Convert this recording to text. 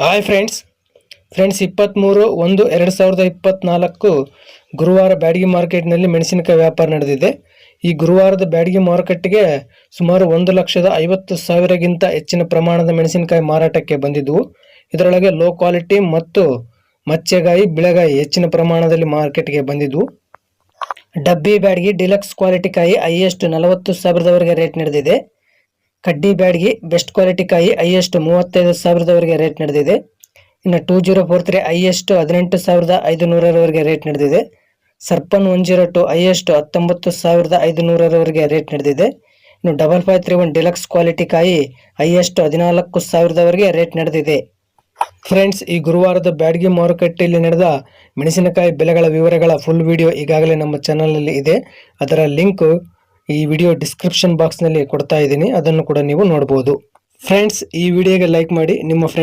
Hi friends friends ಇಪ್ಪತ್ತ್ಮೂರು ಒಂದು, ಎರಡು ಸಾವಿರದ ಇಪ್ಪತ್ತ್ನಾಲ್ಕು ಗುರುವಾರ ಬ್ಯಾಡಗಿ ಮಾರ್ಕೆಟ್ನಲ್ಲಿ ಮೆಣಸಿನಕಾಯಿ ವ್ಯಾಪಾರ ನಡೆದಿದೆ. ಈ ಗುರುವಾರದ ಬ್ಯಾಡಗಿ ಮಾರುಕಟ್ಟೆಗೆ ಸುಮಾರು ಒಂದು ಲಕ್ಷದ ಐವತ್ತು ಸಾವಿರಗಿಂತ ಹೆಚ್ಚಿನ ಪ್ರಮಾಣದ ಮೆಣಸಿನಕಾಯಿ ಮಾರಾಟಕ್ಕೆ ಬಂದಿದ್ದವು ಇದರೊಳಗೆ ಲೋ ಕ್ವಾಲಿಟಿ ಮತ್ತು ಮಚ್ಚೆಗಾಯಿ, ಬಿಳೆಗಾಯಿ ಹೆಚ್ಚಿನ ಪ್ರಮಾಣದಲ್ಲಿ ಮಾರ್ಕೆಟ್ಗೆ ಬಂದಿದ್ದವು ಡಬ್ಬಿ ಬ್ಯಾಡಗಿ ಡಿಲಕ್ಸ್ ಕ್ವಾಲಿಟಿ ಕಾಯಿ ಹೈಯೆಸ್ಟ್ ನಲವತ್ತು ಸಾವಿರದವರೆಗೆ ರೇಟ್ ನಡೆದಿದೆ. ಕಡ್ಡಿ ಬ್ಯಾಡ್ಗಿ ಬೆಸ್ಟ್ ಕ್ವಾಲಿಟಿ ಕಾಯಿ ಹೈಯೆಸ್ಟ್ ಮೂವತ್ತೈದು ಸಾವಿರದವರೆಗೆ ರೇಟ್ ನಡೆದಿದೆ. ಇನ್ನು two zero four three highest ಹದಿನೆಂಟು ಸಾವಿರದ ಐದು ನೂರರವರೆಗೆ ರೇಟ್ ನಡೆದಿದೆ. ಸರ್ಪನ್ ಒನ್ ಜೀರೋ ಟು ಹೈಯೆಸ್ಟ್ ಹತ್ತೊಂಬತ್ತು ಸಾವಿರದ ಐದು ನೂರರವರೆಗೆ ರೇಟ್ ನಡೆದಿದೆ. ಇನ್ನು double five three one deluxe quality ಕಾಯಿ ಹೈಯೆಸ್ಟ್ ಹದಿನಾಲ್ಕು ಸಾವಿರದವರೆಗೆ ರೇಟ್ ನಡೆದಿದೆ. ಫ್ರೆಂಡ್ಸ್ ಈ ಗುರುವಾರದ ಬ್ಯಾಡ್ಗಿ ಮಾರುಕಟ್ಟೆಯಲ್ಲಿ ನಡೆದ ಮೆಣಸಿನಕಾಯಿ ಬೆಲೆಗಳ ವಿವರಗಳ ಫುಲ್ ವಿಡಿಯೋ ಈಗಾಗಲೇ ನಮ್ಮ ಚಾನಲಲ್ಲಿ ಇದೆ. ಅದರ ಲಿಂಕ್ ಈ ವಿಡಿಯೋ ಡಿಸ್ಕ್ರಿಪ್ಷನ್ ಬಾಕ್ಸ್ನಲ್ಲಿ ಕೊಡ್ತಾ ಇದ್ದೀನಿ. ಅದನ್ನು ಕೂಡ ನೀವು ನೋಡ್ಬೋದು. ಫ್ರೆಂಡ್ಸ್ ಈ ವಿಡಿಯೋಗೆ ಲೈಕ್ ಮಾಡಿ. ನಿಮ್ಮ ಫ್ರೆಂಡ್